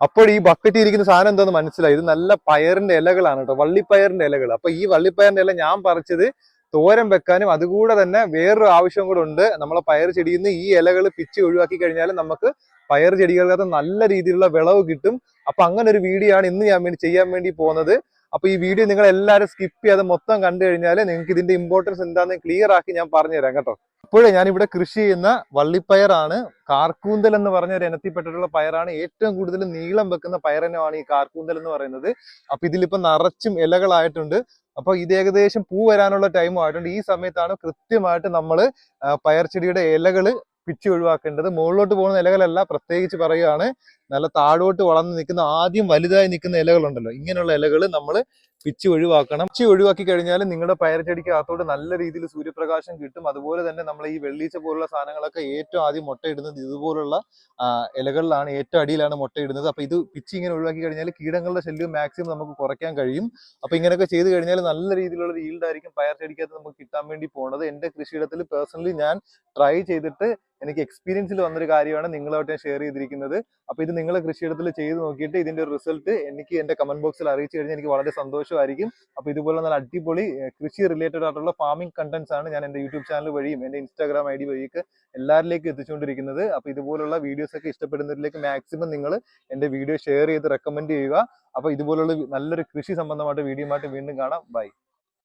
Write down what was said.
അപ്പോൾ ഈ ബക്കറ്റ് ഇരിക്കുന്ന സാധനം എന്താന്ന് മനസ്സിലായി? ഇത് നല്ല പയറിന്റെ ഇലകളാണ് കേട്ടോ. വള്ളിപ്പയറിന്റെ ഇലകൾ അപ്പൊ ഈ വള്ളിപ്പയറിന്റെ ഇല ഞാൻ പറിച്ചത് തോരൻ വെക്കാനും അതുകൂടെ തന്നെ വേറൊരു ആവശ്യം കൂടെ ഉണ്ട്. നമ്മളെ പയർ ചെടിയിൽ നിന്ന് ഈ ഇലകൾ പിച്ച് ഒഴിവാക്കി കഴിഞ്ഞാൽ നമുക്ക് പയർ ചെടികൾക്കകത്ത് നല്ല രീതിയിലുള്ള വിളവ് കിട്ടും. അപ്പൊ അങ്ങനെ ഒരു വീഡിയോ ആണ് ഇന്ന് ഞാൻ വേണ്ടി ചെയ്യാൻ വേണ്ടി പോകുന്നത്. അപ്പൊ ഈ വീഡിയോ നിങ്ങൾ എല്ലാവരും സ്കിപ്പ് ചെയ്യാതെ മൊത്തം കണ്ടു കഴിഞ്ഞാൽ നിങ്ങൾക്ക് ഇതിന്റെ ഇമ്പോർട്ടൻസ് എന്താണെന്ന് ക്ലിയർ ആക്കി ഞാൻ പറഞ്ഞു തരാം കേട്ടോ. അപ്പോഴേ ഞാൻ ഇവിടെ കൃഷി ചെയ്യുന്ന വള്ളിപ്പയറാണ്. കാർക്കൂന്തൽ എന്ന് പറഞ്ഞ ഒരു ഇനത്തിൽപ്പെട്ടിട്ടുള്ള പയറാണ്. ഏറ്റവും കൂടുതൽ നീളം വെക്കുന്ന പയർ പയറിനമാണ് ഈ കാർക്കൂന്തൽ എന്ന് പറയുന്നത്. അപ്പൊ ഇതിലിപ്പോ നിറച്ചും ഇലകളായിട്ടുണ്ട്. അപ്പൊ ഇത് ഏകദേശം പൂ വരാനുള്ള ടൈമും ആയിട്ടുണ്ട്. ഈ സമയത്താണ് കൃത്യമായിട്ട് നമ്മൾ പയർ ചെടിയുടെ ഇലകൾ പിച്ചി ഒഴിവാക്കേണ്ടത്. മുകളിലോട്ട് പോകുന്ന ഇലകളല്ല പ്രത്യേകിച്ച് പറയുകയാണ് നല്ല താഴോട്ട് വളർന്ന് നിൽക്കുന്ന ആദ്യം വലുതായി നിൽക്കുന്ന ഇലകളുണ്ടല്ലോ. ഇങ്ങനെയുള്ള ഇലകൾ നമ്മൾ പിച്ച് ഒഴിവാക്കണം. പിച്ച് ഒഴിവാക്കി കഴിഞ്ഞാൽ നിങ്ങളുടെ പയർ ചെടിക്ക് അകത്തോട്ട് നല്ല രീതിയിൽ സൂര്യപ്രകാശം കിട്ടും. അതുപോലെ തന്നെ നമ്മൾ ഈ വെള്ളീച്ച പോലുള്ള സാധനങ്ങളൊക്കെ ഏറ്റവും ആദ്യം മുട്ടയിടുന്നത് ഇതുപോലുള്ള ഇലകളിലാണ്. ഏറ്റവും അടിയിലാണ് മുട്ടയിടുന്നത് അപ്പൊ ഇത് പിച്ച് ഇങ്ങനെ ഒഴിവാക്കി കഴിഞ്ഞാൽ കീടങ്ങളുടെ ശല്യം മാക്സിമം നമുക്ക് കുറയ്ക്കാൻ കഴിയും. അപ്പൊ ഇങ്ങനെയൊക്കെ ചെയ്ത് കഴിഞ്ഞാൽ നല്ല രീതിയിലുള്ള ഈൽഡായിരിക്കും yield ആയിരിക്കും പയർ ചെടിക്കകത്ത് നമുക്ക് കിട്ടാൻ വേണ്ടി പോകുന്നത് എന്റെ കൃഷിയിടത്തിൽ പേഴ്സണലി ഞാൻ ട്രൈ ചെയ്തിട്ട് എനിക്ക് എക്സ്പീരിയൻസിൽ വന്നൊരു കാര്യമാണ് നിങ്ങളുമായിട്ട് ഷെയർ ചെയ്തിരിക്കുന്നത്. അപ്പൊ ഇത് നിങ്ങൾ കൃഷിയിടത്തിൽ ചെയ്ത് നോക്കിയിട്ട് ഇതിന്റെ റിസൾട്ട് എനിക്ക് എന്റെ കമന്റ് ബോക്സിൽ അറിയിച്ചു കഴിഞ്ഞാൽ എനിക്ക് വളരെ സന്തോഷമായിരിക്കും. അപ്പോൾ ഇതുപോലെ നല്ല അടിപൊളി കൃഷി റിലേറ്റഡ് ആയിട്ടുള്ള ഫാമിംഗ് കണ്ടന്റ്സ് ആണ് ഞാൻ എന്റെ യൂട്യൂബ് ചാനൽ വഴിയും എന്റെ ഇൻസ്റ്റാഗ്രാം ഐ ഡി വഴിയൊക്കെ എല്ലാവരിലേക്കും എത്തിച്ചുകൊണ്ടിരിക്കുന്നത്. അപ്പോൾ ഇതുപോലുള്ള വീഡിയോസ് ഒക്കെ ഇഷ്ടപ്പെടുന്നവരിലേക്ക് മാക്സിമം നിങ്ങൾ എന്റെ വീഡിയോ ഷെയർ ചെയ്ത് റെക്കമെൻഡ് ചെയ്യുക. അപ്പോൾ ഇതുപോലുള്ള നല്ലൊരു കൃഷി സംബന്ധമായിട്ട് വീഡിയോ ആയിട്ട് വീണ്ടും കാണാം. ബൈ